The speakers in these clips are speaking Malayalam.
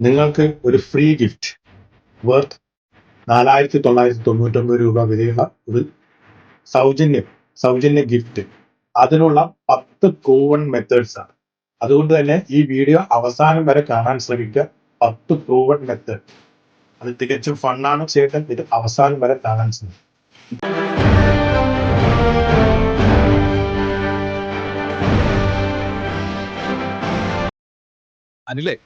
നിങ്ങൾക്ക് ഒരു ഫ്രീ ഗിഫ്റ്റ് വർത്ത് നാലായിരത്തി തൊള്ളായിരത്തി തൊണ്ണൂറ്റൊമ്പത് രൂപ വിലയുള്ള ഒരു സൗജന്യം സൗജന്യ ഗിഫ്റ്റ് അതിനുള്ള പത്ത് പ്രൂവൺ മെത്തേഡ്സ് ആണ്. അതുകൊണ്ട് തന്നെ ഈ വീഡിയോ അവസാനം വരെ കാണാൻ ശ്രമിക്കുക. പത്ത് പ്രൂവൺ മെത്തേഡ് അത് തികച്ചും ഫണ്ണാണ് ചേട്ടൻ. ഇത് അവസാനം വരെ കാണാൻ ശ്രമിക്കും അനിലേ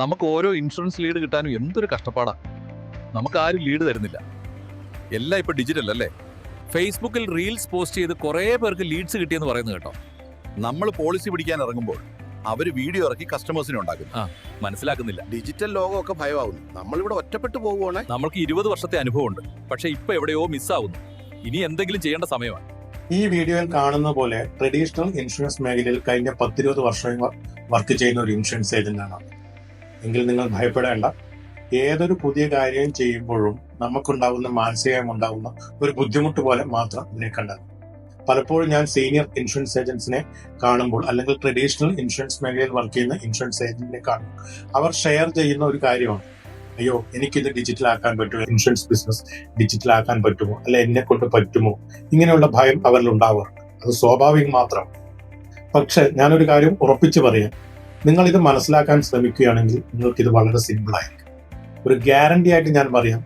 നമുക്ക് ഓരോ ഇൻഷുറൻസ് ലീഡ് കിട്ടാനും എന്തൊരു കഷ്ടപ്പാടാണ് നമുക്ക് ആരും ലീഡ് തരുന്നില്ല. എല്ലാം ഇപ്പൊ ഡിജിറ്റൽ അല്ലേ? ഫേസ്ബുക്കിൽ റീൽസ് പോസ്റ്റ് ചെയ്ത് കുറേ പേർക്ക് ലീഡ്സ് കിട്ടിയെന്ന് പറയുന്നത് കേട്ടോ. നമ്മൾ പോളിസി പിടിക്കാൻ ഇറങ്ങുമ്പോൾ അവർ വീഡിയോ ഇറക്കി കസ്റ്റമേഴ്സിനെ ഉണ്ടാക്കും മനസ്സിലാക്കുന്നില്ല. ഡിജിറ്റൽ ലോകമൊക്കെ ഭയമാവുന്നു. നമ്മളിവിടെ ഒറ്റപ്പെട്ടു പോകുവാണെ നമ്മൾക്ക് ഇരുപത് വർഷത്തെ അനുഭവമുണ്ട്. പക്ഷെ ഇപ്പൊ എവിടെയോ മിസ്സാവുന്നു ഇനി എന്തെങ്കിലും ചെയ്യേണ്ട സമയമാണ്. ഈ വീഡിയോയിൽ കാണുന്ന പോലെ ട്രഡീഷണൽ ഇൻഷുറൻസ് മേഖലയിൽ കഴിഞ്ഞ പത്തിരുപത് വർഷം വർക്ക് ചെയ്യുന്ന ഒരു ഇൻഷുറൻസ് ഏജന്റ് ആണ്. എങ്കിൽ നിങ്ങൾ ഭയപ്പെടേണ്ട. ഏതൊരു പുതിയ കാര്യം ചെയ്യുമ്പോഴും നമുക്കുണ്ടാവുന്ന മാനസികമായി ഉണ്ടാവുന്ന ഒരു ബുദ്ധിമുട്ട് പോലെ മാത്രം ഇതിനെ കണ്ടത് പലപ്പോഴും ഞാൻ സീനിയർ ഇൻഷുറൻസ് ഏജൻസിനെ കാണുമ്പോൾ അല്ലെങ്കിൽ ട്രഡീഷണൽ ഇൻഷുറൻസ് മേഖലയിൽ വർക്ക് ചെയ്യുന്ന ഇൻഷുറൻസ് ഏജന്റിനെ കാണുമ്പോൾ അവർ ഷെയർ ചെയ്യുന്ന ഒരു കാര്യമാണ്. അയ്യോ എനിക്കിത് ഡിജിറ്റൽ ആക്കാൻ പറ്റുമോ? ഇൻഷുറൻസ് ബിസിനസ് ഡിജിറ്റൽ ആക്കാൻ പറ്റുമോ? അല്ലെ എന്നെ കൊണ്ട് പറ്റുമോ? ഇങ്ങനെയുള്ള ഭയം അവരിൽ ഉണ്ടാവാറുണ്ട്. അത് സ്വാഭാവികം മാത്രം. പക്ഷെ ഞാനൊരു കാര്യം ഉറപ്പിച്ചു പറയാം. നിങ്ങൾ ഇത് മനസ്സിലാക്കാൻ ശ്രമിക്കുകയാണെങ്കിൽ നിങ്ങൾക്ക് ഇത് വളരെ സിമ്പിൾ ആയിരിക്കും. ഒരു ഗ്യാരണ്ടി ആയിട്ട് ഞാൻ പറയാം.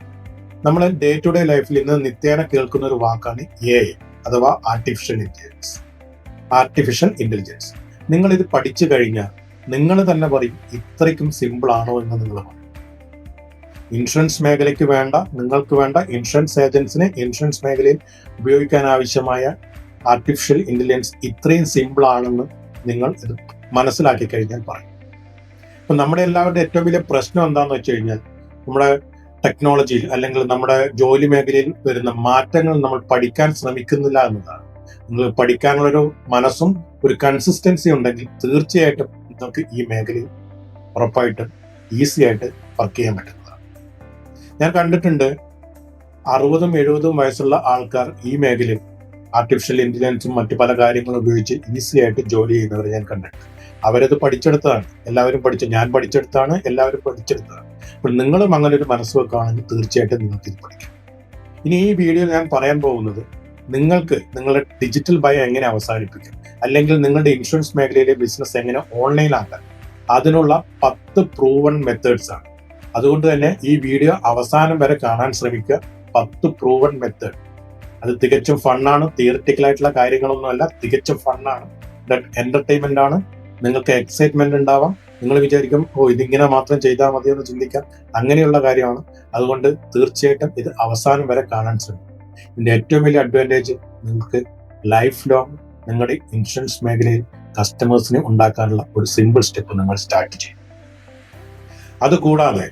നമ്മൾ ഡേ ടു ഡേ ലൈഫിൽ ഇന്ന് നിത്യേന കേൾക്കുന്ന ഒരു വാക്കാണ് എ അഥവാ ആർട്ടിഫിഷ്യൽ ഇന്റലിജൻസ് ആർട്ടിഫിഷ്യൽ ഇന്റലിജൻസ് നിങ്ങൾ ഇത് പഠിച്ചു കഴിഞ്ഞാൽ നിങ്ങൾ തന്നെ പറയും ഇത്രയ്ക്കും സിമ്പിൾ ആണോ എന്ന് നിങ്ങൾ പറയും. ഇൻഷുറൻസ് മേഖലയ്ക്ക് വേണ്ട നിങ്ങൾക്ക് വേണ്ട ഇൻഷുറൻസ് ഏജൻസിനെ ഇൻഷുറൻസ് മേഖലയിൽ ഉപയോഗിക്കാൻ ആവശ്യമായ ആർട്ടിഫിഷ്യൽ ഇന്റലിജൻസ് ഇത്രയും സിമ്പിൾ ആണെന്ന് നിങ്ങൾ ഇത് മനസ്സിലാക്കി കഴിഞ്ഞാൽ പറയും. അപ്പം നമ്മുടെ എല്ലാവരുടെ ഏറ്റവും വലിയ പ്രശ്നം എന്താണെന്ന് വെച്ച് കഴിഞ്ഞാൽ നമ്മുടെ ടെക്നോളജിയിൽ അല്ലെങ്കിൽ നമ്മുടെ ജോലി മേഖലയിൽ വരുന്ന മാറ്റങ്ങൾ നമ്മൾ പഠിക്കാൻ ശ്രമിക്കുന്നില്ല എന്നതാണ്. നിങ്ങൾ പഠിക്കാനുള്ളൊരു മനസ്സും ഒരു കൺസിസ്റ്റൻസി ഉണ്ടെങ്കിൽ തീർച്ചയായിട്ടും നിങ്ങൾക്ക് ഈ മേഖലയിൽ ഉറപ്പായിട്ടും ഈസി ആയിട്ട് വർക്ക് ചെയ്യാൻ പറ്റുന്നതാണ്. ഞാൻ കണ്ടിട്ടുണ്ട് അറുപതും എഴുപതും വയസ്സുള്ള ആൾക്കാർ ഈ മേഖലയിൽ ആർട്ടിഫിഷ്യൽ ഇന്റലിജൻസും മറ്റു പല കാര്യങ്ങളും ഉപയോഗിച്ച് ഈസി ആയിട്ട് ജോലി ചെയ്യുന്നവരെ ഞാൻ കണ്ടിട്ടുണ്ട്. അവരത് പഠിച്ചെടുത്തതാണ്. എല്ലാവരും പഠിച്ചു. ഞാൻ പഠിച്ചെടുത്താണ്. എല്ലാവരും പഠിച്ചെടുത്തതാണ്. അപ്പോൾ നിങ്ങളും അങ്ങനെ ഒരു മനസ്സ് വെക്കുകയാണെങ്കിൽ തീർച്ചയായിട്ടും നിങ്ങൾക്ക് ഇത് പഠിക്കാം. ഇനി ഈ വീഡിയോയിൽ ഞാൻ പറയാൻ പോകുന്നത് നിങ്ങൾക്ക് നിങ്ങളുടെ ഡിജിറ്റൽ ഭയം എങ്ങനെ അവസാനിപ്പിക്കും? അല്ലെങ്കിൽ നിങ്ങളുടെ ഇൻഷുറൻസ് മേഖലയിലെ ബിസിനസ് എങ്ങനെ ഓൺലൈനാക്കാം അതിനുള്ള പത്ത് പ്രൂവൺ മെത്തേഡ്സ് ആണ്. അതുകൊണ്ട് തന്നെ ഈ വീഡിയോ അവസാനം വരെ കാണാൻ ശ്രമിക്കുക. പത്ത് പ്രൂവൺ മെത്തേഡ് അത് തികച്ചും ഫണ്ണാണ് തിയറിറ്റിക്കൽ ആയിട്ടുള്ള കാര്യങ്ങളൊന്നുമല്ല. തികച്ചും ഫണ്ണാണ് എന്റർടൈൻമെന്റ് ആണ്. നിങ്ങൾക്ക് എക്സൈറ്റ്മെന്റ് ഉണ്ടാവാം. നിങ്ങൾ വിചാരിക്കും ഓ ഇതിങ്ങനെ മാത്രം ചെയ്താൽ മതി എന്ന് ചിന്തിക്കാം. അങ്ങനെയുള്ള കാര്യമാണ്. അതുകൊണ്ട് തീർച്ചയായിട്ടും ഇത് അവസാനം വരെ കാണാൻ ശ്രമിക്കും ഇതിന്റെ ഏറ്റവും വലിയ അഡ്വാന്റേജ് നിങ്ങൾക്ക് ലൈഫ് ലോങ് നിങ്ങളുടെ ഇൻഷുറൻസ് മേഖലയിൽ കസ്റ്റമേഴ്സിനെ ഉണ്ടാക്കാനുള്ള ഒരു സിമ്പിൾ സ്റ്റെപ്പ് നിങ്ങൾ സ്റ്റാർട്ട് ചെയ്യും അതുകൂടാതെ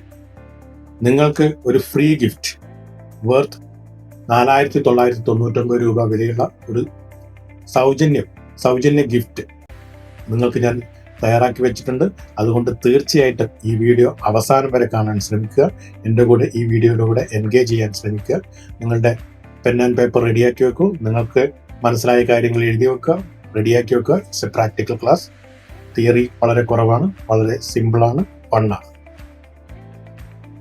നിങ്ങൾക്ക് ഒരു ഫ്രീ ഗിഫ്റ്റ് വർത്ത് നാലായിരത്തി തൊള്ളായിരത്തി തൊണ്ണൂറ്റൊമ്പത് രൂപ വിലയുള്ള ഒരു സൗജന്യം സൗജന്യ ഗിഫ്റ്റ് നിങ്ങൾക്ക് ഞാൻ തയ്യാറാക്കി വെച്ചിട്ടുണ്ട്. അതുകൊണ്ട് തീർച്ചയായിട്ടും ഈ വീഡിയോ അവസാനം വരെ കാണാൻ ശ്രമിക്കുക. എന്റെ കൂടെ ഈ വീഡിയോയിലൂടെ എൻഗേജ് ചെയ്യാൻ ശ്രമിക്കുക. നിങ്ങളുടെ പെൻ ആൻഡ് പേപ്പർ റെഡിയാക്കി വെക്കൂ. നിങ്ങൾക്ക് മനസ്സിലായ കാര്യങ്ങൾ എഴുതി വെക്കുക. റെഡിയാക്കി വെക്കുക. It's a practical class theory വളരെ കുറവാണ്. വളരെ സിമ്പിളാണ് ഫണ്ണാണ്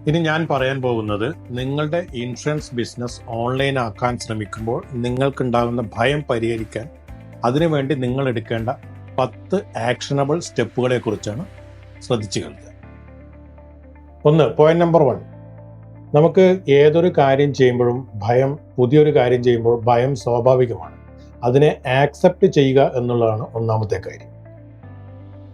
ഇനി ഞാൻ പറയാൻ പോകുന്നത് നിങ്ങളുടെ ഇൻഷുറൻസ് ബിസിനസ് ഓൺലൈൻ ആക്കാൻ ശ്രമിക്കുമ്പോൾ നിങ്ങൾക്കുണ്ടാകുന്ന ഭയം പരിഹരിക്കാൻ അതിനുവേണ്ടി നിങ്ങൾ എടുക്കേണ്ട പത്ത് ആക്ഷനബിൾ സ്റ്റെപ്പുകളെ കുറിച്ചാണ് ശ്രദ്ധിച്ചു കേൾക്കുക ഒന്ന് പോയിന്റ് നമ്പർ വൺ നമുക്ക് ഏതൊരു കാര്യം ചെയ്യുമ്പോഴും ഭയം പുതിയൊരു കാര്യം ചെയ്യുമ്പോൾ ഭയം സ്വാഭാവികമാണ്. അതിനെ ആക്സെപ്റ്റ് ചെയ്യുക എന്നുള്ളതാണ് ഒന്നാമത്തെ കാര്യം.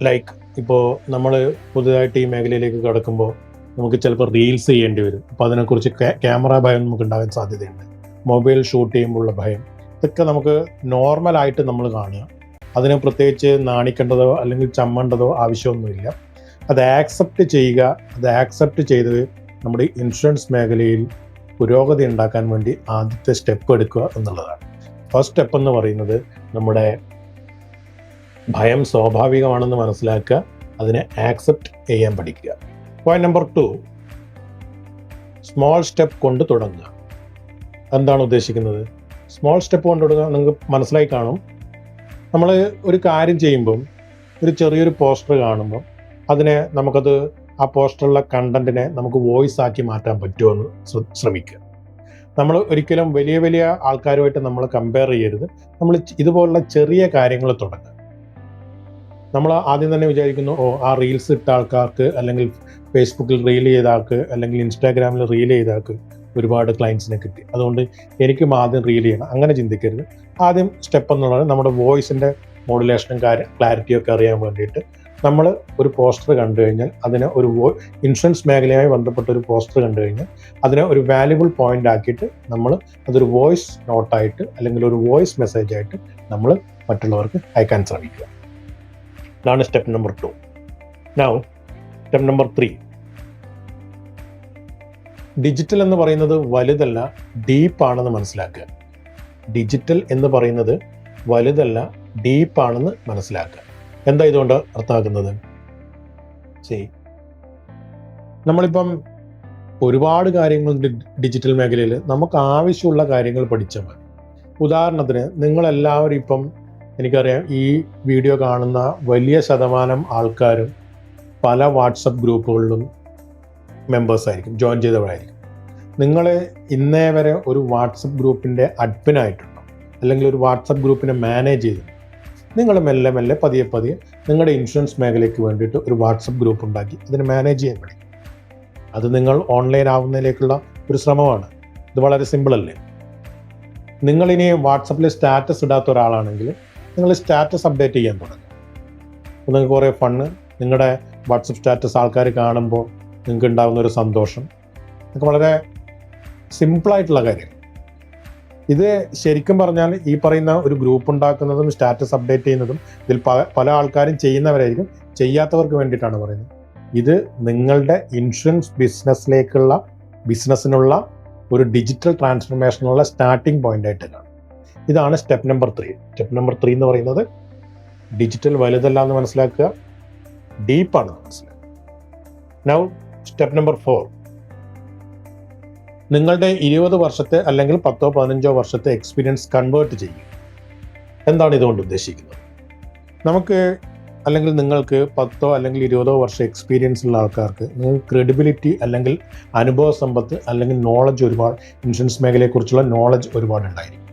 ലൈക്ക് ഇപ്പോൾ നമ്മൾ പുതുതായിട്ട് ഈ മേഖലയിലേക്ക് കടക്കുമ്പോൾ നമുക്ക് ചിലപ്പോൾ റീൽസ് ചെയ്യേണ്ടി വരും. അപ്പോൾ അതിനെക്കുറിച്ച് ക്യാമറ ഭയം നമുക്ക് ഉണ്ടാകാൻ സാധ്യതയുണ്ട്. മൊബൈൽ ഷൂട്ട് ചെയ്യുമ്പോഴുള്ള ഭയം. ഇതൊക്കെ നമുക്ക് നോർമലായിട്ട് നമ്മൾ കാണുക. അതിന് പ്രത്യേകിച്ച് നാണിക്കേണ്ടതോ അല്ലെങ്കിൽ ചമ്മേണ്ടതോ ആവശ്യമൊന്നുമില്ല. അത് ആക്സെപ്റ്റ് ചെയ്യുക അത് ആക്സെപ്റ്റ് ചെയ്ത് നമ്മുടെ ഇൻഷുറൻസ് മേഖലയിൽ പുരോഗതി ഉണ്ടാക്കാൻ വേണ്ടി ആദ്യത്തെ സ്റ്റെപ്പ് എടുക്കുക എന്നുള്ളതാണ്. ഫസ്റ്റ് സ്റ്റെപ്പ് എന്ന് പറയുന്നത് നമ്മുടെ ഭയം സ്വാഭാവികമാണെന്ന് മനസ്സിലാക്കുക അതിനെ ആക്സെപ്റ്റ് ചെയ്യാൻ പഠിക്കുക. Point number two small step കൊണ്ട് തുടങ്ങുക. എന്താണ് ഉദ്ദേശിക്കുന്നത്? സ്മോൾ സ്റ്റെപ്പ് കൊണ്ട് തുടങ്ങുക നിങ്ങൾക്ക് മനസ്സിലായി കാണും. നമ്മൾ ഒരു കാര്യം ചെയ്യുമ്പം ഒരു ചെറിയൊരു പോസ്റ്റർ കാണുമ്പോൾ അതിനെ നമുക്കത് ആ പോസ്റ്ററിലെ കണ്ടന്റിനെ നമുക്ക് വോയിസ് ആക്കി മാറ്റാൻ പറ്റുമോ എന്ന് ശ്രമിക്കുക. നമ്മൾ ഒരിക്കലും വലിയ വലിയ ആൾക്കാരുമായിട്ട് നമ്മൾ കമ്പയർ ചെയ്യരുത്. നമ്മൾ ഇതുപോലുള്ള ചെറിയ കാര്യങ്ങൾ തുടങ്ങുക. നമ്മൾ ആദ്യം തന്നെ വിചാരിക്കുന്നു ഓ ആ റീൽസ് ഇട്ട ആൾക്കാർക്ക് അല്ലെങ്കിൽ ഫേസ്ബുക്കിൽ റീൽ ചെയ്ത ആൾക്ക് അല്ലെങ്കിൽ ഇൻസ്റ്റാഗ്രാമിൽ റീൽ ചെയ്ത ആൾക്ക് ഒരുപാട് ക്ലയൻസിനെ കിട്ടി. അതുകൊണ്ട് എനിക്കും ആദ്യം റീൽ ചെയ്യണം. അങ്ങനെ ചിന്തിക്കരുത്. ആദ്യം സ്റ്റെപ്പ് എന്ന് പറഞ്ഞാൽ നമ്മുടെ വോയിസിന്റെ മോഡുലേഷനും കാര്യം ക്ലാരിറ്റിയും ഒക്കെ അറിയാൻ വേണ്ടിയിട്ട് നമ്മൾ ഒരു പോസ്റ്റർ കണ്ടു കഴിഞ്ഞാൽ അതിനെ ഒരു ഇൻഷുറൻസ് മേഖലയുമായി ബന്ധപ്പെട്ട ഒരു പോസ്റ്റർ കണ്ടു കഴിഞ്ഞാൽ അതിനെ ഒരു വാല്യുബിൾ പോയിന്റ് ആക്കിയിട്ട് നമ്മൾ അതൊരു വോയിസ് നോട്ടായിട്ട് അല്ലെങ്കിൽ ഒരു വോയിസ് മെസ്സേജ് ആയിട്ട് നമ്മൾ മറ്റുള്ളവർക്ക് അയക്കാൻ ശ്രമിക്കുക. ഇതാണ് step number two now step number three digital എന്ന് പറയുന്നത് വലുതല്ല ഡീപ്പാണെന്ന് മനസ്സിലാക്കുക. ഡിജിറ്റൽ എന്ന് പറയുന്നത് വലുതല്ല ഡീപ്പാണെന്ന് മനസ്സിലാക്കുക. എന്താ ഇതുകൊണ്ട് അർത്ഥമാക്കുന്നത്? ശരി. നമ്മളിപ്പം ഒരുപാട് കാര്യങ്ങൾ ഡിജിറ്റൽ മേഖലയിൽ നമുക്ക് ആവശ്യമുള്ള കാര്യങ്ങൾ പഠിച്ചാൽ മതി. ഉദാഹരണത്തിന് നിങ്ങളെല്ലാവരും ഇപ്പം എനിക്കറിയാം ഈ വീഡിയോ കാണുന്ന വലിയ ശതമാനം ആൾക്കാരും പല വാട്സപ്പ് ഗ്രൂപ്പുകളിലും മെമ്പേഴ്സ് ആയിരിക്കും ജോയിൻ ചെയ്തവരായിരിക്കും. നിങ്ങൾ ഇന്നേ വരെ ഒരു വാട്സപ്പ് ഗ്രൂപ്പിന്റെ അഡ്മിനായിട്ടുണ്ടോ. അല്ലെങ്കിൽ ഒരു വാട്സപ്പ് ഗ്രൂപ്പിനെ മാനേജ് ചെയ്തിട്ടുണ്ടോ. നിങ്ങൾ മെല്ലെ മെല്ലെ പതിയെ പതിയെ നിങ്ങളുടെ ഇൻഷുറൻസ് മേഖലയ്ക്ക് വേണ്ടിയിട്ട് ഒരു വാട്സപ്പ് ഗ്രൂപ്പ് ഉണ്ടാക്കി അതിനെ മാനേജ് ചെയ്യാൻ പഠിക്കും. അത് നിങ്ങൾ ഓൺലൈൻ ആവുന്നതിലേക്കുള്ള ഒരു ശ്രമമാണ്. ഇത് വളരെ സിമ്പിൾ അല്ലേ? നിങ്ങളിനി വാട്സപ്പിൽ സ്റ്റാറ്റസ് ഇടാത്ത ഒരാളാണെങ്കിൽ നിങ്ങൾ സ്റ്റാറ്റസ് അപ്ഡേറ്റ് ചെയ്യാൻ തുടങ്ങും. അപ്പോൾ നിങ്ങൾക്ക് കുറേ ഫണ്ണ് നിങ്ങളുടെ വാട്സപ്പ് സ്റ്റാറ്റസ് ആൾക്കാർ കാണുമ്പോൾ നിങ്ങൾക്ക് ഉണ്ടാകുന്ന ഒരു സന്തോഷം. നിങ്ങൾക്ക് വളരെ സിമ്പിളായിട്ടുള്ള കാര്യം. ഇത് ശരിക്കും പറഞ്ഞാൽ ഈ പറയുന്ന ഒരു ഗ്രൂപ്പ് ഉണ്ടാക്കുന്നതും സ്റ്റാറ്റസ് അപ്ഡേറ്റ് ചെയ്യുന്നതും ഇതിൽ പല ആൾക്കാരും ചെയ്യുന്നവരായിരിക്കും ചെയ്യാത്തവർക്ക് വേണ്ടിയിട്ടാണ് പറയുന്നത്. ഇത് നിങ്ങളുടെ ഇൻഷുറൻസ് ബിസിനസ്സിലേക്കുള്ള ബിസിനസ്സിനുള്ള ഒരു ഡിജിറ്റൽ ട്രാൻസ്ഫർമേഷനുള്ള സ്റ്റാർട്ടിംഗ് പോയിന്റ് ആയിട്ട് ഇതാണ്. Step number three. Step number three എന്ന് പറയുന്നത് ഡിജിറ്റൽ വലുതല്ല എന്ന് മനസ്സിലാക്കുക ഡീപ്പാണ് മനസ്സിലാക്കുക. Now step number four. നിങ്ങളുടെ ഇരുപത് വർഷത്തെ അല്ലെങ്കിൽ പത്തോ പതിനഞ്ചോ വർഷത്തെ എക്സ്പീരിയൻസ് കൺവേർട്ട് ചെയ്യും. എന്താണ് ഇതുകൊണ്ട് ഉദ്ദേശിക്കുന്നത്? നമുക്ക് അല്ലെങ്കിൽ നിങ്ങൾക്ക് പത്തോ അല്ലെങ്കിൽ ഇരുപതോ വർഷം എക്സ്പീരിയൻസ് ഉള്ള ആൾക്കാർക്ക് നിങ്ങൾക്ക് ക്രെഡിബിലിറ്റി അല്ലെങ്കിൽ അനുഭവ സമ്പത്ത് അല്ലെങ്കിൽ നോളജ് ഒരുപാട് ഇൻഷുറൻസ് മേഖലയെക്കുറിച്ചുള്ള നോളജ് ഒരുപാട് ഉണ്ടായിരിക്കും.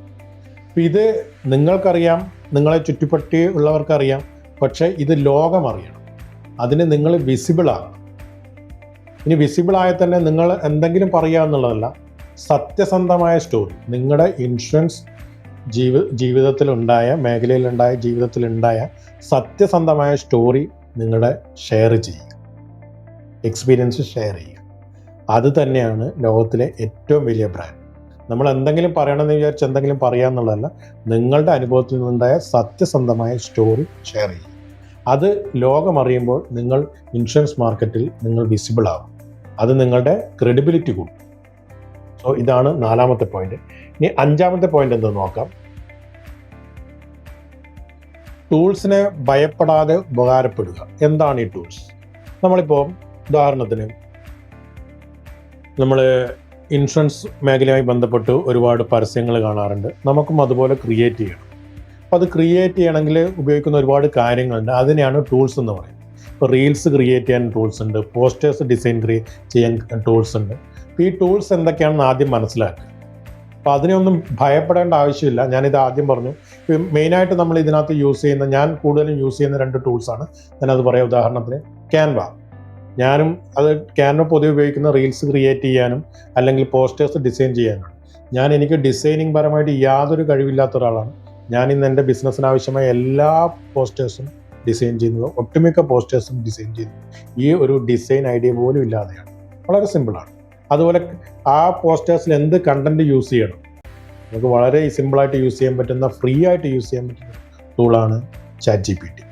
അപ്പോൾ ഇത് നിങ്ങൾക്കറിയാം നിങ്ങളെ ചുറ്റിപ്പറ്റി ഉള്ളവർക്കറിയാം പക്ഷേ ഇത് ലോകം അറിയണം അതിന് നിങ്ങൾ വിസിബിൾ ആകണം ഇനി വിസിബിൾ ആയാൽ തന്നെ നിങ്ങൾ എന്തെങ്കിലും പറയുക എന്നുള്ളതല്ല സത്യസന്ധമായ സ്റ്റോറി നിങ്ങളുടെ ഇൻഷുറൻസ് ജീവി ജീവിതത്തിലുണ്ടായ മേഖലയിലുണ്ടായ ജീവിതത്തിലുണ്ടായ സത്യസന്ധമായ സ്റ്റോറി നിങ്ങളുടെ ഷെയർ ചെയ്യുക. എക്സ്പീരിയൻസ് ഷെയർ ചെയ്യുക. അത് തന്നെയാണ് ലോകത്തിലെ ഏറ്റവും വലിയ ബ്രാൻഡ് നമ്മൾ എന്തെങ്കിലും പറയണമെന്ന് വിചാരിച്ച് എന്തെങ്കിലും പറയാമെന്നുള്ളതല്ല നിങ്ങളുടെ അനുഭവത്തിൽ നിന്നുണ്ടായ സത്യസന്ധമായ സ്റ്റോറി ഷെയർ ചെയ്യുക. അത് ലോകമറിയുമ്പോൾ നിങ്ങൾ ഇൻഷുറൻസ് മാർക്കറ്റിൽ നിങ്ങൾ വിസിബിൾ ആകും അത് നിങ്ങളുടെ ക്രെഡിബിലിറ്റി കൂടും. സോ ഇതാണ് നാലാമത്തെ പോയിന്റ്. ഇനി അഞ്ചാമത്തെ പോയിന്റ് എന്തെന്ന് നോക്കാം. ടൂൾസിനെ ഭയപ്പെടാതെ ഉപകാരപ്പെടുക. എന്താണ് ഈ ടൂൾസ്? നമ്മളിപ്പോൾ ഉദാഹരണത്തിന് നമ്മൾ ഇൻഷുറൻസ് മേഖലയുമായി ബന്ധപ്പെട്ട് ഒരുപാട് പരസ്യങ്ങൾ കാണാറുണ്ട്. നമുക്കും അതുപോലെ ക്രിയേറ്റ് ചെയ്യണം. അപ്പോൾ അത് ക്രിയേറ്റ് ചെയ്യണമെങ്കിൽ ഉപയോഗിക്കുന്ന ഒരുപാട് കാര്യങ്ങളുണ്ട്. അതിനെയാണ് ടൂൾസ് എന്ന് പറയുന്നത്. ഇപ്പോൾ റീൽസ് ക്രിയേറ്റ് ചെയ്യാൻ ടൂൾസ് ഉണ്ട്. പോസ്റ്റേഴ്സ് ഡിസൈൻ ചെയ്യാൻ ടൂൾസ് ഉണ്ട്. അപ്പോൾ ഈ ടൂൾസ് എന്തൊക്കെയാണെന്ന് ആദ്യം മനസ്സിലാക്കുക. അപ്പോൾ അതിനെയൊന്നും ഭയപ്പെടേണ്ട ആവശ്യമില്ല. ഞാനിത് ആദ്യം പറഞ്ഞു. മെയിനായിട്ട് നമ്മൾ ഇതിനകത്ത് യൂസ് ചെയ്യുന്ന ഞാൻ കൂടുതലും യൂസ് ചെയ്യുന്ന രണ്ട് ടൂൾസാണ് ഞാനത് പറയാം ഉദാഹരണത്തിന് ക്യാൻവ ഞാനും അത് ക്യാൻവ പൊതുവെ ഉപയോഗിക്കുന്ന റീൽസ് ക്രിയേറ്റ് ചെയ്യാനും അല്ലെങ്കിൽ പോസ്റ്റേഴ്സ് ഡിസൈൻ ചെയ്യാനും. ഞാൻ എനിക്ക് ഡിസൈനിങ് പരമായിട്ട് യാതൊരു കഴിവില്ലാത്ത ഒരാളാണ്. ഞാൻ ഇന്ന് എന്റെ ബിസിനസ്സിന് ആവശ്യമായ എല്ലാ പോസ്റ്റേഴ്സും ഡിസൈൻ ചെയ്യുന്നത് ഒട്ടുമിക്ക പോസ്റ്റേഴ്സും ഡിസൈൻ ചെയ്യുന്നത് ഈ ഒരു ഡിസൈൻ ഐഡിയ പോലും ഇല്ലാതെയാണ്. വളരെ സിമ്പിളാണ്. അതുപോലെ ആ പോസ്റ്റേഴ്സിൽ എന്ത് കണ്ടന്റ് യൂസ് ചെയ്യണം? നമുക്ക് വളരെ സിമ്പിളായിട്ട് യൂസ് ചെയ്യാൻ പറ്റുന്ന ഫ്രീ ആയിട്ട് യൂസ് ചെയ്യാൻ പറ്റുന്ന ടൂളാണ് ചാറ്റ് ജി പി ടി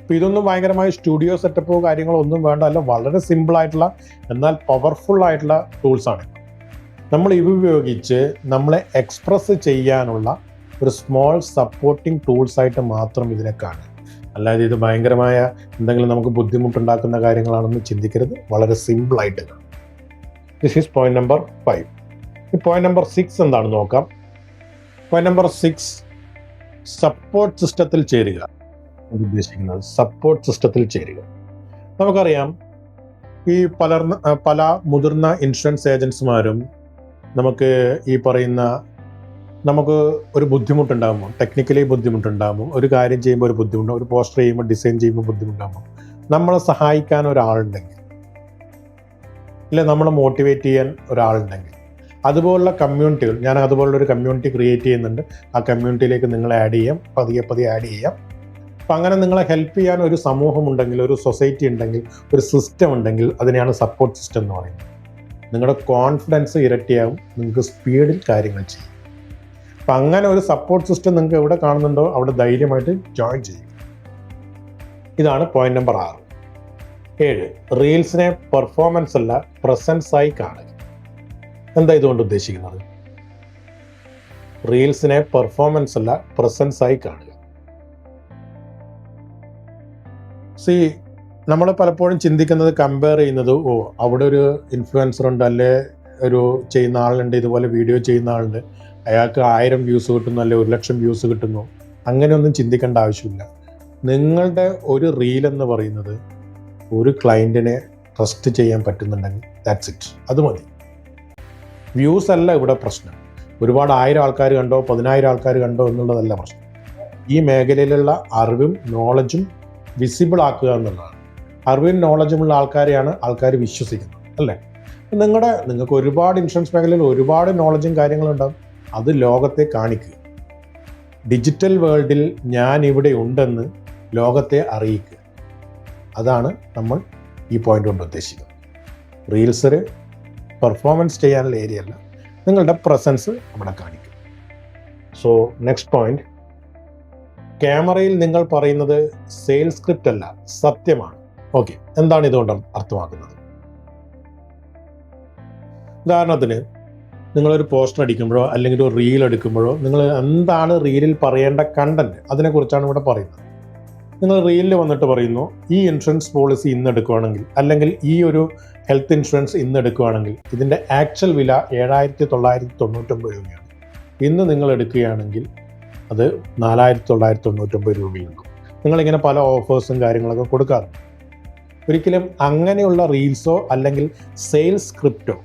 അപ്പോൾ ഇതൊന്നും ഭയങ്കരമായ സ്റ്റുഡിയോ സെറ്റപ്പോ കാര്യങ്ങളോ ഒന്നും വേണ്ട അല്ല വളരെ സിമ്പിളായിട്ടുള്ള എന്നാൽ പവർഫുൾ ആയിട്ടുള്ള ടൂൾസാണ് നമ്മൾ ഇവ ഉപയോഗിച്ച് നമ്മളെ എക്സ്പ്രസ് ചെയ്യാനുള്ള ഒരു സ്മോൾ സപ്പോർട്ടിംഗ് ടൂൾസ് ആയിട്ട് മാത്രം ഇതിനെ കാണുക. അല്ലാതെ ഇത് ഭയങ്കരമായ എന്തെങ്കിലും നമുക്ക് ബുദ്ധിമുട്ടുണ്ടാക്കുന്ന കാര്യങ്ങളാണെന്ന് ചിന്തിക്കരുത്. വളരെ സിമ്പിൾ ആയിട്ട് കാണും this is point number five ഈ പോയിന്റ് നമ്പർ സിക്സ് എന്താണെന്ന് നോക്കാം. പോയിന്റ് നമ്പർ സിക്സ് സപ്പോർട്ട് സിസ്റ്റത്തിൽ ചേരുക. ഉദ്ദേശിക്കുന്നത് സപ്പോർട്ട് സിസ്റ്റത്തിൽ ചേരുക. നമുക്കറിയാം ഈ പലർന്ന പല മുതിർന്ന ഇൻഷുറൻസ് ഏജൻസിമാരും നമുക്ക് ഈ പറയുന്ന നമുക്ക് ഒരു ബുദ്ധിമുട്ടുണ്ടാകുമ്പോൾ ടെക്നിക്കലി ബുദ്ധിമുട്ടുണ്ടാകുമ്പോൾ ഒരു കാര്യം ചെയ്യുമ്പോൾ ഒരു ബുദ്ധിമുട്ട് ഒരു പോസ്റ്റർ ചെയ്യുമ്പോൾ ഡിസൈൻ ചെയ്യുമ്പോൾ ബുദ്ധിമുട്ടാകുമ്പോൾ നമ്മളെ സഹായിക്കാൻ ഒരാളുണ്ടെങ്കിൽ ഇല്ല നമ്മളെ മോട്ടിവേറ്റ് ചെയ്യാൻ ഒരാളുണ്ടെങ്കിൽ അതുപോലുള്ള കമ്മ്യൂണിറ്റികൾ ഞാൻ അതുപോലുള്ള ഒരു കമ്മ്യൂണിറ്റി ക്രിയേറ്റ് ചെയ്യുന്നുണ്ട്. ആ കമ്മ്യൂണിറ്റിയിലേക്ക് നിങ്ങൾ ആഡ് ചെയ്യാം പതിയെ പതിയെ ആഡ് ചെയ്യാം. അപ്പം അങ്ങനെ നിങ്ങളെ ഹെൽപ്പ് ചെയ്യാൻ ഒരു സമൂഹം ഉണ്ടെങ്കിൽ ഒരു സൊസൈറ്റി ഉണ്ടെങ്കിൽ ഒരു സിസ്റ്റം ഉണ്ടെങ്കിൽ അതിനെയാണ് സപ്പോർട്ട് സിസ്റ്റം എന്ന് പറയുന്നത്. നിങ്ങളുടെ കോൺഫിഡൻസ് ഇരട്ടിയാവും നിങ്ങൾക്ക് സ്പീഡിൽ കാര്യങ്ങൾ ചെയ്യും. അപ്പം അങ്ങനെ ഒരു സപ്പോർട്ട് സിസ്റ്റം നിങ്ങൾക്ക് എവിടെ കാണുന്നുണ്ടോ അവിടെ ധൈര്യമായിട്ട് ജോയിൻ ചെയ്യും. ഇതാണ് പോയിന്റ് നമ്പർ ആറ്. ഏഴ് റീൽസിനെ പെർഫോമൻസ് അല്ല പ്രസൻസ് ആയി കാണുക. എന്താ ഇതുകൊണ്ട് ഉദ്ദേശിക്കുന്നത്? റീൽസിനെ പെർഫോമൻസ് അല്ല പ്രസൻസ് ആയി കാണുക. സി നമ്മൾ പലപ്പോഴും ചിന്തിക്കുന്നത് കമ്പയർ ചെയ്യുന്നത് ഓ അവിടെ ഒരു ഇൻഫ്ലുവൻസർ ഉണ്ട് അല്ലെ ഒരു ചെയ്യുന്ന ആളുണ്ട് ഇതുപോലെ വീഡിയോ ചെയ്യുന്ന ആളുണ്ട്. അയാൾക്ക് ആയിരം വ്യൂസ് കിട്ടുന്നു അല്ലെങ്കിൽ ഒരു ലക്ഷം വ്യൂസ് കിട്ടുന്നു? അങ്ങനെയൊന്നും ചിന്തിക്കേണ്ട ആവശ്യമില്ല. നിങ്ങളുടെ ഒരു റീൽ എന്ന് പറയുന്നത് ഒരു ക്ലയന്റിനെ ട്രസ്റ്റ് ചെയ്യാൻ പറ്റുന്നുണ്ടെങ്കിൽ ദാറ്റ്സ് ഇറ്റ് അത് മതി. വ്യൂസ് അല്ല ഇവിടെ പ്രശ്നം. ഒരുപാട് ആയിരം ആൾക്കാർ കണ്ടോ പതിനായിരം ആൾക്കാർ കണ്ടോ എന്നുള്ളതല്ല പ്രശ്നം. ഈ മേഖലയിലുള്ള അറിവും നോളജും വിസിബിൾ ആക്കുക എന്നുള്ളതാണ്. അറിവും നോളജുമുള്ള ആൾക്കാരെയാണ് ആൾക്കാർ വിശ്വസിക്കുന്നത് അല്ലേ? നിങ്ങളുടെ നിങ്ങൾക്ക് ഒരുപാട് ഇൻഷുറൻസ് മേഖലയിൽ ഒരുപാട് നോളജും കാര്യങ്ങളും ഉണ്ടാകും അത് ലോകത്തെ കാണിക്കുക ഡിജിറ്റൽ വേൾഡിൽ ഞാൻ ഇവിടെ ഉണ്ടെന്ന് ലോകത്തെ അറിയിക്കുക അതാണ് നമ്മൾ ഈ പോയിന്റ് കൊണ്ട് ഉദ്ദേശിക്കുന്നത്. റീൽസിൽ പെർഫോമൻസ് ചെയ്യാനുള്ള ഏരിയ അല്ല നിങ്ങളുടെ പ്രസൻസ് അവിടെ കാണിക്കും. സോ നെക്സ്റ്റ് പോയിന്റ് ക്യാമറയിൽ നിങ്ങൾ പറയുന്നത് സെയിൽസ് സ്ക്രിപ്റ്റ് അല്ല സത്യമാണ്. ഓക്കെ എന്താണ് ഇതുകൊണ്ട് അർത്ഥമാക്കുന്നത്? ഉദാഹരണത്തിന് നിങ്ങളൊരു പോസ്റ്റർ അടിക്കുമ്പോഴോ അല്ലെങ്കിൽ ഒരു റീൽ എടുക്കുമ്പോഴോ നിങ്ങൾ എന്താണ് റീലിൽ പറയേണ്ട കണ്ടന്റ് അതിനെക്കുറിച്ചാണ് ഇവിടെ പറയുന്നത്. നിങ്ങൾ റീലിൽ വന്നിട്ട് പറയുന്നു ഈ ഇൻഷുറൻസ് പോളിസി ഇന്ന് എടുക്കുകയാണെങ്കിൽ അല്ലെങ്കിൽ ഈ ഒരു ഹെൽത്ത് ഇൻഷുറൻസ് ഇന്ന് എടുക്കുകയാണെങ്കിൽ ഇതിന്റെ ആക്ച്വൽ വില ഏഴായിരത്തി തൊള്ളായിരത്തി തൊണ്ണൂറ്റൊമ്പത് രൂപയാണ്. ഇന്ന് നിങ്ങൾ എടുക്കുകയാണെങ്കിൽ അത് നാലായിരത്തി തൊള്ളായിരത്തി തൊണ്ണൂറ്റൊമ്പത് രൂപയുണ്ട് നിങ്ങളിങ്ങനെ പല ഓഫേഴ്സും കാര്യങ്ങളൊക്കെ കൊടുക്കാറുണ്ട്. ഒരിക്കലും അങ്ങനെയുള്ള റീൽസോ അല്ലെങ്കിൽ സെയിൽസ് സ്ക്രിപ്റ്റോ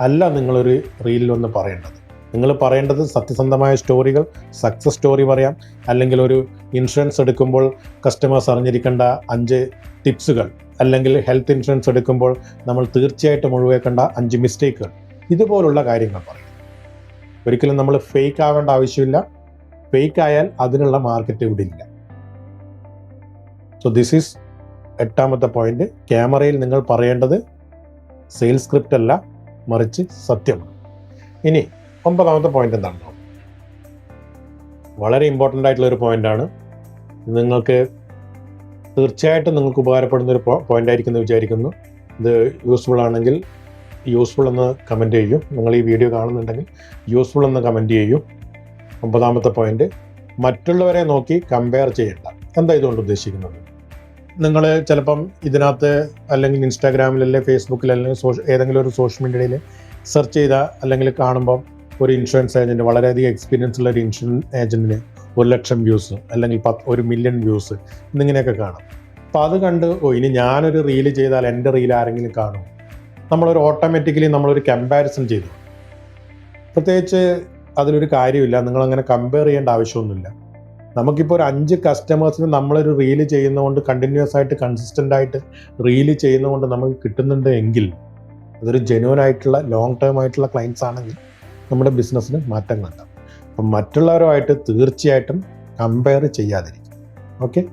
അല്ല നിങ്ങളൊരു റീലിൽ ഒന്ന് പറയേണ്ടത്. നിങ്ങൾ പറയേണ്ടത് സത്യസന്ധമായ സ്റ്റോറികൾ സക്സസ് സ്റ്റോറി പറയാം അല്ലെങ്കിൽ ഒരു ഇൻഷുറൻസ് എടുക്കുമ്പോൾ കസ്റ്റമേഴ്സ് അറിഞ്ഞിരിക്കേണ്ട അഞ്ച് ടിപ്സുകൾ അല്ലെങ്കിൽ ഹെൽത്ത് ഇൻഷുറൻസ് എടുക്കുമ്പോൾ നമ്മൾ തീർച്ചയായിട്ടും ഒഴിവാക്കേണ്ട അഞ്ച് മിസ്റ്റേക്കുകൾ ഇതുപോലുള്ള കാര്യങ്ങൾ പറയും. ഒരിക്കലും നമ്മൾ ഫേക്ക് ആവേണ്ട ആവശ്യമില്ല. ഫേക്ക് ആയാൽ അതിനുള്ള മാർക്കറ്റ് ഇവിടെ ഇല്ല. സോ ദിസ് ഈസ് എട്ടാമത്തെ പോയിന്റ് ക്യാമറയിൽ നിങ്ങൾ പറയേണ്ടത് സെയിൽസ് സ്ക്രിപ്റ്റ് അല്ല മറിച്ച് സത്യമാണ് ഇനി ഒമ്പതാമത്തെ പോയിന്റ് എന്താണോ? വളരെ ഇമ്പോർട്ടന്റ് ആയിട്ടുള്ള ഒരു പോയിന്റാണ് നിങ്ങൾക്ക് തീർച്ചയായിട്ടും നിങ്ങൾക്ക് ഉപകാരപ്പെടുന്ന ഒരു പോയിന്റ് ആയിരിക്കും എന്ന് വിചാരിക്കുന്നു. ഇത് യൂസ്ഫുൾ ആണെങ്കിൽ യൂസ്ഫുൾ എന്ന് കമന്റ് ചെയ്യൂ. നിങ്ങൾ ഈ വീഡിയോ കാണുന്നുണ്ടെങ്കിൽ യൂസ്ഫുൾ എന്ന് കമന്റ് ചെയ്യൂ. ഒമ്പതാമത്തെ പോയിന്റ് മറ്റുള്ളവരെ നോക്കി കമ്പയർ ചെയ്യണ്ട. എന്താ ഇതുകൊണ്ട് ഉദ്ദേശിക്കുന്നത്? നിങ്ങൾ ചിലപ്പം ഇതിനകത്ത് അല്ലെങ്കിൽ ഇൻസ്റ്റാഗ്രാമിൽ അല്ലെങ്കിൽ ഫേസ്ബുക്കിൽ അല്ലെങ്കിൽ സോഷ്യ ഏതെങ്കിലും ഒരു സോഷ്യൽ മീഡിയയിൽ സെർച്ച് ചെയ്താൽ അല്ലെങ്കിൽ കാണുമ്പോൾ ഒരു ഇൻഷുറൻസ് ഏജന്റ് വളരെയധികം എക്സ്പീരിയൻസ് ഉള്ള ഒരു ഇൻഷുറൻസ് ഏജന്റിന് ഒരു ലക്ഷം വ്യൂസ് അല്ലെങ്കിൽ പത്ത് ഒരു മില്യൺ വ്യൂസ് എന്നിങ്ങനെയൊക്കെ കാണും. അപ്പോൾ അത് കണ്ട് ഓ ഇനി ഞാനൊരു റീൽ ചെയ്താൽ എന്റെ റീൽ ആരെങ്കിലും കാണും നമ്മളൊരു ഓട്ടോമാറ്റിക്കലി നമ്മളൊരു കമ്പാരിസൺ ചെയ്തു. പ്രത്യേകിച്ച് അതിലൊരു കാര്യമില്ല. നിങ്ങളങ്ങനെ കമ്പയർ ചെയ്യേണ്ട ആവശ്യമൊന്നുമില്ല. നമുക്കിപ്പോൾ ഒരു അഞ്ച് കസ്റ്റമേഴ്സിന് നമ്മളൊരു റീൽ ചെയ്യുന്നതുകൊണ്ട് കണ്ടിന്യൂസ് ആയിട്ട് കൺസിസ്റ്റന്റ് ആയിട്ട് റീൽ ചെയ്യുന്നതുകൊണ്ട് നമുക്ക് കിട്ടുന്നുണ്ട് എങ്കിൽ അതൊരു ജെന്യൂൻ ആയിട്ടുള്ള ലോങ് ടേം ആയിട്ടുള്ള ക്ലയൻസ് ആണെങ്കിൽ നമ്മുടെ ബിസിനസ്സിന് മാറ്റങ്ങളുണ്ടാവും അപ്പം മറ്റുള്ളവരുമായിട്ട് തീർച്ചയായിട്ടും കമ്പയർ ചെയ്യാതിരിക്കും ഓക്കെ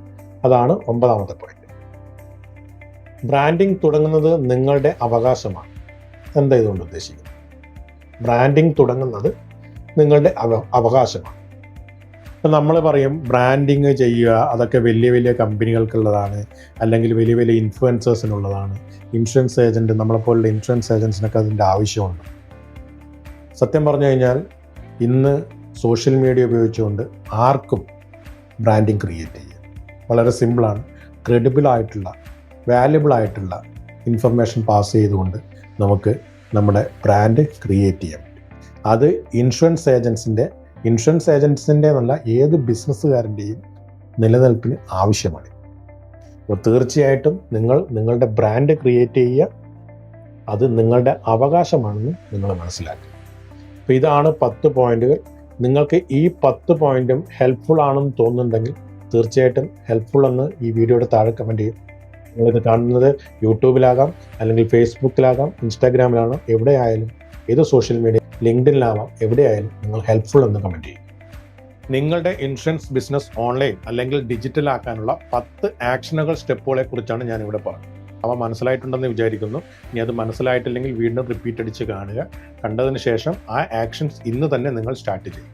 അതാണ് ഒമ്പതാമത്തെ പോയിന്റ് ബ്രാൻഡിങ് തുടങ്ങുന്നത് നിങ്ങളുടെ അവകാശമാണ്. എന്താ ഇതുകൊണ്ട് ഉദ്ദേശിക്കുന്നത്? ബ്രാൻഡിങ് തുടങ്ങുന്നത് നിങ്ങളുടെ അവ അവകാശമാണ്. ഇപ്പം നമ്മൾ പറയും ബ്രാൻഡിങ് ചെയ്യുക അതൊക്കെ വലിയ വലിയ കമ്പനികൾക്കുള്ളതാണ്. അല്ലെങ്കിൽ വലിയ വലിയ ഇൻഫ്ലുവൻസേഴ്സിനുള്ളതാണ് ഇൻഷുറൻസ് ഏജന്റ് നമ്മളെപ്പോലുള്ള ഇൻഷുറൻസ് ഏജൻസിനൊക്കെ അതിന്റെ ആവശ്യമുണ്ട്. സത്യം പറഞ്ഞു കഴിഞ്ഞാൽ ഇന്ന് സോഷ്യൽ മീഡിയ ഉപയോഗിച്ചുകൊണ്ട് ആർക്കും ബ്രാൻഡിങ് ക്രിയേറ്റ് ചെയ്യാം. വളരെ സിമ്പിളാണ് വാല്യുബിൾ ആയിട്ടുള്ള ഇൻഫർമേഷൻ പാസ് ചെയ്തുകൊണ്ട് നമുക്ക് നമ്മുടെ ബ്രാൻഡ് ക്രിയേറ്റ് ചെയ്യാം. അത് ഇൻഷുറൻസ് ഏജൻസിന്റെ ഇൻഷുറൻസ് ഏജൻസിന്റെ എന്നല്ല ഏത് ബിസിനസ്സുകാരന്റെയും നിലനിൽപ്പിന് ആവശ്യമാണ്. അപ്പോൾ തീർച്ചയായിട്ടും നിങ്ങൾ നിങ്ങളുടെ ബ്രാൻഡ് ക്രിയേറ്റ് ചെയ്യുക. അത് നിങ്ങളുടെ അവകാശമാണെന്ന് നിങ്ങൾ മനസ്സിലാക്കുക. അപ്പോൾ ഇതാണ് പത്ത് പോയിന്റുകൾ. നിങ്ങൾക്ക് ഈ പത്ത് പോയിന്റും ഹെൽപ്ഫുൾ ആണെന്ന് തോന്നുന്നുണ്ടെങ്കിൽ തീർച്ചയായിട്ടും ഹെൽപ്ഫുൾ എന്ന് ഈ വീഡിയോയുടെ താഴെ കമന്റ് ചെയ്യും. നിങ്ങളിത് കാണുന്നത് യൂട്യൂബിലാകാം അല്ലെങ്കിൽ ഫേസ്ബുക്കിലാകാം ഇൻസ്റ്റാഗ്രാമിലാണോ എവിടെയായാലും ഏത് സോഷ്യൽ മീഡിയ ലിങ്ക്ഡിനിലാവാം. എവിടെയായാലും നിങ്ങൾ ഹെൽപ്ഫുൾ എന്ന് കമന്റ് ചെയ്യും. നിങ്ങളുടെ ഇൻഷുറൻസ് ബിസിനസ് ഓൺലൈൻ അല്ലെങ്കിൽ ഡിജിറ്റൽ ആക്കാനുള്ള പത്ത് ആക്ഷനുകൾ സ്റ്റെപ്പുകളെ കുറിച്ചാണ് ഞാൻ ഇവിടെ പറഞ്ഞത്. അവ മനസ്സിലായിട്ടുണ്ടെന്ന് വിചാരിക്കുന്നു. ഇനി അത് മനസ്സിലായിട്ടില്ലെങ്കിൽ വീണ്ടും റിപ്പീറ്റ് അടിച്ച് കാണുക. കണ്ടതിന് ശേഷം ആ ആക്ഷൻസ് ഇന്ന് തന്നെ നിങ്ങൾ സ്റ്റാർട്ട് ചെയ്യും.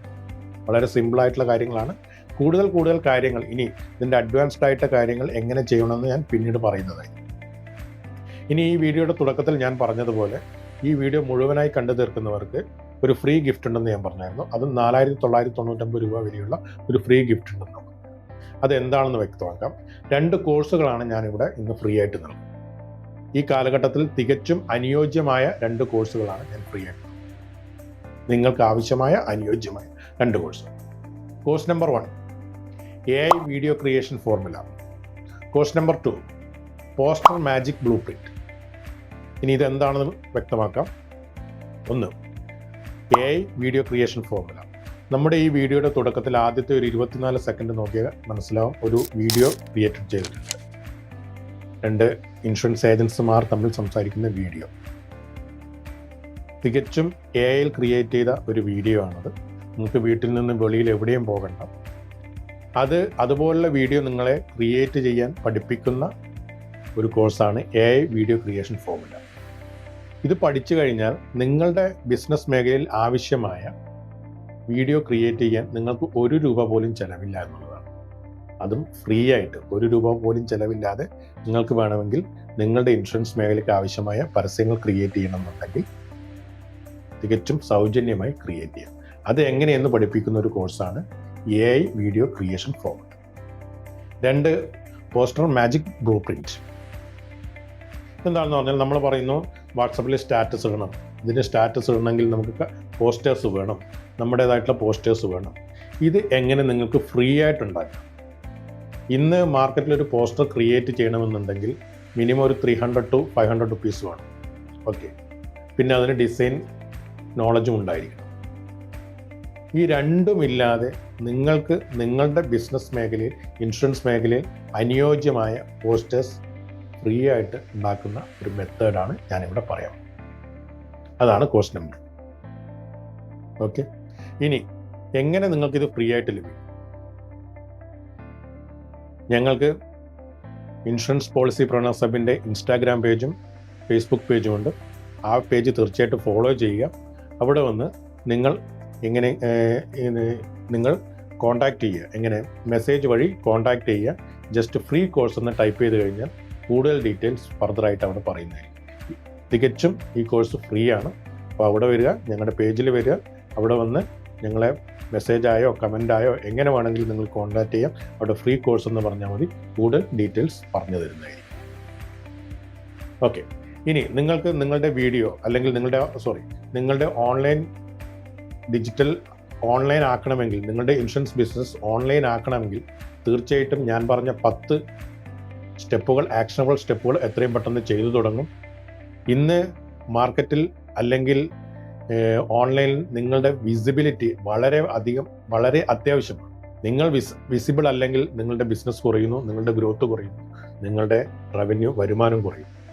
വളരെ സിമ്പിളായിട്ടുള്ള കാര്യങ്ങളാണ്. കൂടുതൽ കൂടുതൽ കാര്യങ്ങൾ ഇനി ഇതിന്റെ അഡ്വാൻസ്ഡ് ആയിട്ട് കാര്യങ്ങൾ എങ്ങനെ ചെയ്യണമെന്ന് ഞാൻ പിന്നീട് പറയുന്നതായി ഇനി ഈ വീഡിയോയുടെ തുടക്കത്തിൽ ഞാൻ പറഞ്ഞതുപോലെ ഈ വീഡിയോ മുഴുവനായി കണ്ടു തീർക്കുന്നവർക്ക് ഒരു ഫ്രീ ഗിഫ്റ്റ് ഉണ്ടെന്ന് ഞാൻ പറഞ്ഞായിരുന്നു. അത് നാലായിരത്തി തൊള്ളായിരത്തി തൊണ്ണൂറ്റമ്പത് രൂപ വരെയുള്ള ഒരു ഫ്രീ ഗിഫ്റ്റ് ഉണ്ടെന്ന് നമുക്ക് അത് എന്താണെന്ന് വ്യക്തമാക്കാം. രണ്ട് കോഴ്സുകളാണ് ഞാനിവിടെ ഇന്ന് ഫ്രീ ആയിട്ട് നൽകുന്നത്. ഈ കാലഘട്ടത്തിൽ തികച്ചും അനുയോജ്യമായ രണ്ട് കോഴ്സുകളാണ് ഞാൻ ഫ്രീ ആയിട്ട്. നിങ്ങൾക്ക് ആവശ്യമായ അനുയോജ്യമായ രണ്ട് course course number one. A I video creation formula. Course number two. Poster magic blue print ഇനി ഇതെന്താണെന്ന് വ്യക്തമാക്കാം. ഒന്ന് എ വീഡിയോ ക്രിയേഷൻ ഫോർമുല നമ്മുടെ ഈ വീഡിയോയുടെ തുടക്കത്തിൽ ആദ്യത്തെ ഒരു ഇരുപത്തിനാല് സെക്കൻഡ് നോക്കിയാൽ മനസ്സിലാവും. ഒരു വീഡിയോ ക്രിയേറ്റ് ചെയ്തിട്ടുണ്ട്. രണ്ട് ഇൻഷുറൻസ് ഏജൻസിമാർ തമ്മിൽ സംസാരിക്കുന്ന വീഡിയോ തികച്ചും എ ഐയിൽ ക്രിയേറ്റ് ചെയ്ത ഒരു വീഡിയോ ആണത്. നിങ്ങൾക്ക് വീട്ടിൽ നിന്ന് വെളിയിൽ എവിടെയും പോകണ്ട. അത് അതുപോലുള്ള വീഡിയോ നിങ്ങളെ ക്രിയേറ്റ് ചെയ്യാൻ പഠിപ്പിക്കുന്ന ഒരു കോഴ്സാണ് A I video creation formula ഇത് പഠിച്ചു കഴിഞ്ഞാൽ നിങ്ങളുടെ ബിസിനസ് മേഖലയിൽ ആവശ്യമായ വീഡിയോ ക്രിയേറ്റ് ചെയ്യാൻ നിങ്ങൾക്ക് ഒരു രൂപ പോലും ചെലവില്ല എന്നുള്ളതാണ്. അതും ഫ്രീ ആയിട്ട് ഒരു രൂപ പോലും ചെലവില്ലാതെ നിങ്ങൾക്ക് വേണമെങ്കിൽ നിങ്ങളുടെ ഇൻഷുറൻസ് മേഖലയ്ക്ക് ആവശ്യമായ പരസ്യങ്ങൾ ക്രിയേറ്റ് ചെയ്യണമെന്നുണ്ടെങ്കിൽ തികച്ചും സൗജന്യമായി ക്രിയേറ്റ് ചെയ്യാം. അത് എങ്ങനെയെന്ന് പഠിപ്പിക്കുന്ന ഒരു കോഴ്സാണ് A I video creation formula രണ്ട് പോസ്റ്റർ മാജിക് ബ്ലൂ പ്രിന്റ് എന്താണെന്ന് പറഞ്ഞാൽ നമ്മൾ പറയുന്നു വാട്സപ്പിൽ സ്റ്റാറ്റസ് ഇടണം. ഇതിന് സ്റ്റാറ്റസ് ഇടണമെങ്കിൽ നമുക്ക് പോസ്റ്റേഴ്സ് വേണം. നമ്മുടേതായിട്ടുള്ള പോസ്റ്റേഴ്സ് വേണം. ഇത് എങ്ങനെ നിങ്ങൾക്ക് ഫ്രീ ആയിട്ടുണ്ടാക്കാം ഇന്ന് മാർക്കറ്റിൽ ഒരു പോസ്റ്റർ ക്രിയേറ്റ് ചെയ്യണമെന്നുണ്ടെങ്കിൽ മിനിമം ഒരു three hundred to five hundred rupees വേണം. ഓക്കെ പിന്നെ അതിന് ഡിസൈൻ നോളജും ഉണ്ടായിരിക്കണം. ഈ രണ്ടുമില്ലാതെ നിങ്ങൾക്ക് നിങ്ങളുടെ ബിസിനസ് മേഖലയിൽ ഇൻഷുറൻസ് മേഖലയിൽ അനുയോജ്യമായ പോസ്റ്റേഴ്സ് ഫ്രീ ആയിട്ട് ഉണ്ടാക്കുന്ന ഒരു മെത്തേഡാണ് ഞാനിവിടെ പറയാം. അതാണ് കോഴ്സ് നമ്പർ ഓക്കെ ഇനി എങ്ങനെ നിങ്ങൾക്കിത് ഫ്രീ ആയിട്ട് ലഭിക്കും? ഞങ്ങൾക്ക് ഇൻഷുറൻസ് പോളിസി പ്രണർ സബിന്റെ ഇൻസ്റ്റാഗ്രാം പേജും ഫേസ്ബുക്ക് പേജും ഉണ്ട്. ആ പേജ് തീർച്ചയായിട്ടും ഫോളോ ചെയ്യുക. അവിടെ വന്ന് നിങ്ങൾ എങ്ങനെ നിങ്ങൾ കോൺടാക്റ്റ് ചെയ്യുക. എങ്ങനെ മെസ്സേജ് വഴി കോൺടാക്റ്റ് ചെയ്യുക. ജസ്റ്റ് ഫ്രീ കോഴ്സ് എന്ന് ടൈപ്പ് ചെയ്ത് കഴിഞ്ഞാൽ കൂടുതൽ ഡീറ്റെയിൽസ് ഫർദറായിട്ട് അവിടെ പറയുന്നതായിരിക്കും. തികച്ചും ഈ കോഴ്സ് ഫ്രീ ആണ്. അപ്പോൾ അവിടെ വരിക ഞങ്ങളുടെ പേജിൽ വരിക. അവിടെ വന്ന് ഞങ്ങളെ മെസ്സേജായോ കമന്റായോ എങ്ങനെ വേണമെങ്കിലും നിങ്ങൾ കോൺടാക്റ്റ് ചെയ്യാം. അവിടെ ഫ്രീ കോഴ്സ് എന്ന് പറഞ്ഞാൽ മതി. കൂടുതൽ ഡീറ്റെയിൽസ് പറഞ്ഞു തരുന്നതായിരിക്കും. ഓക്കെ ഇനി നിങ്ങൾക്ക് നിങ്ങളുടെ വീഡിയോ അല്ലെങ്കിൽ നിങ്ങളുടെ സോറി നിങ്ങളുടെ ഓൺലൈൻ ഡിജിറ്റൽ ഓൺലൈൻ ആക്കണമെങ്കിൽ നിങ്ങളുടെ ഇൻഷുറൻസ് ബിസിനസ് ഓൺലൈൻ ആക്കണമെങ്കിൽ തീർച്ചയായിട്ടും ഞാൻ പറഞ്ഞ പത്ത് സ്റ്റെപ്പുകൾ ആക്ഷനബിൾ സ്റ്റെപ്പുകൾ എത്രയും പെട്ടെന്ന് ചെയ്തു തുടങ്ങും. ഇന്ന് മാർക്കറ്റിൽ അല്ലെങ്കിൽ ഓൺലൈനിൽ നിങ്ങളുടെ വിസിബിലിറ്റി വളരെ അധികം വളരെ അത്യാവശ്യമാണ്. നിങ്ങൾ വിസ് വിസിബിൾ അല്ലെങ്കിൽ നിങ്ങളുടെ ബിസിനസ് കുറയുന്നു നിങ്ങളുടെ ഗ്രോത്ത് കുറയുന്നു നിങ്ങളുടെ റവന്യൂ വരുമാനം കുറയും.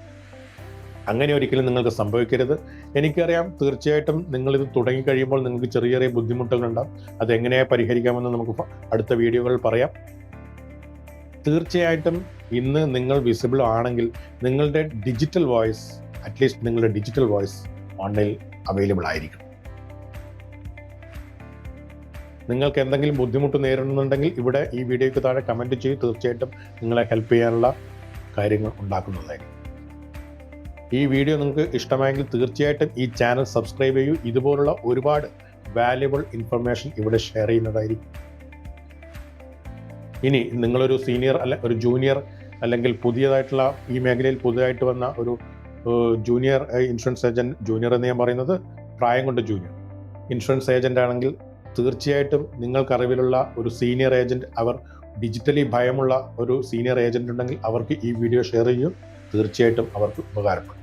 അങ്ങനെ ഒരിക്കലും നിങ്ങൾക്ക് സംഭവിക്കരുത്. എനിക്കറിയാം തീർച്ചയായിട്ടും നിങ്ങളിത് തുടങ്ങിക്കഴിയുമ്പോൾ നിങ്ങൾക്ക് ചെറിയ ചെറിയ ബുദ്ധിമുട്ടുകളുണ്ടാകും എങ്ങനെയാണ് പരിഹരിക്കാമെന്ന് നമുക്ക് അടുത്ത വീഡിയോകളിൽ പറയാം. തീർച്ചയായിട്ടും ഇന്ന് നിങ്ങൾ വിസിബിൾ ആണെങ്കിൽ നിങ്ങളുടെ ഡിജിറ്റൽ വോയിസ് അറ്റ്ലീസ്റ്റ് നിങ്ങളുടെ ഡിജിറ്റൽ വോയിസ് ഓൺലൈൻ അവൈലബിൾ ആയിരിക്കും. നിങ്ങൾക്ക് എന്തെങ്കിലും ബുദ്ധിമുട്ട് നേരിടുന്നുണ്ടെങ്കിൽ ഇവിടെ ഈ വീഡിയോയ്ക്ക് താഴെ കമന്റ് ചെയ്ത് തീർച്ചയായിട്ടും നിങ്ങളെ ഹെൽപ്പ് ചെയ്യാനുള്ള കാര്യങ്ങൾ ഉണ്ടാക്കുന്നതായിരിക്കും. ഈ വീഡിയോ നിങ്ങൾക്ക് ഇഷ്ടമായെങ്കിൽ തീർച്ചയായിട്ടും ഈ ചാനൽ സബ്സ്ക്രൈബ് ചെയ്യൂ. ഇതുപോലുള്ള ഒരുപാട് വാല്യുബിൾ ഇൻഫർമേഷൻ ഇവിടെ ഷെയർ ചെയ്യുന്നതായിരിക്കും. ഇനി നിങ്ങളൊരു സീനിയർ അല്ല ഒരു ജൂനിയർ അല്ലെങ്കിൽ പുതിയതായിട്ടുള്ള ഈ മേഖലയിൽ പുതിയതായിട്ട് വന്ന ഒരു ജൂനിയർ ഇൻഷുറൻസ് ഏജന്റ് ജൂനിയർ എന്ന് ഞാൻ പറയുന്നത് പ്രായം കൊണ്ട് ജൂനിയർ ഇൻഷുറൻസ് ഏജന്റ് ആണെങ്കിൽ തീർച്ചയായിട്ടും നിങ്ങൾക്ക് അറിവിലുള്ള ഒരു സീനിയർ ഏജന്റ് അവർ ഡിജിറ്റലി ഭയമുള്ള ഒരു സീനിയർ ഏജന്റ് ഉണ്ടെങ്കിൽ അവർക്ക് ഈ വീഡിയോ ഷെയർ ചെയ്യും. തീർച്ചയായിട്ടും അവർക്ക് ഉപകാരപ്പെടും.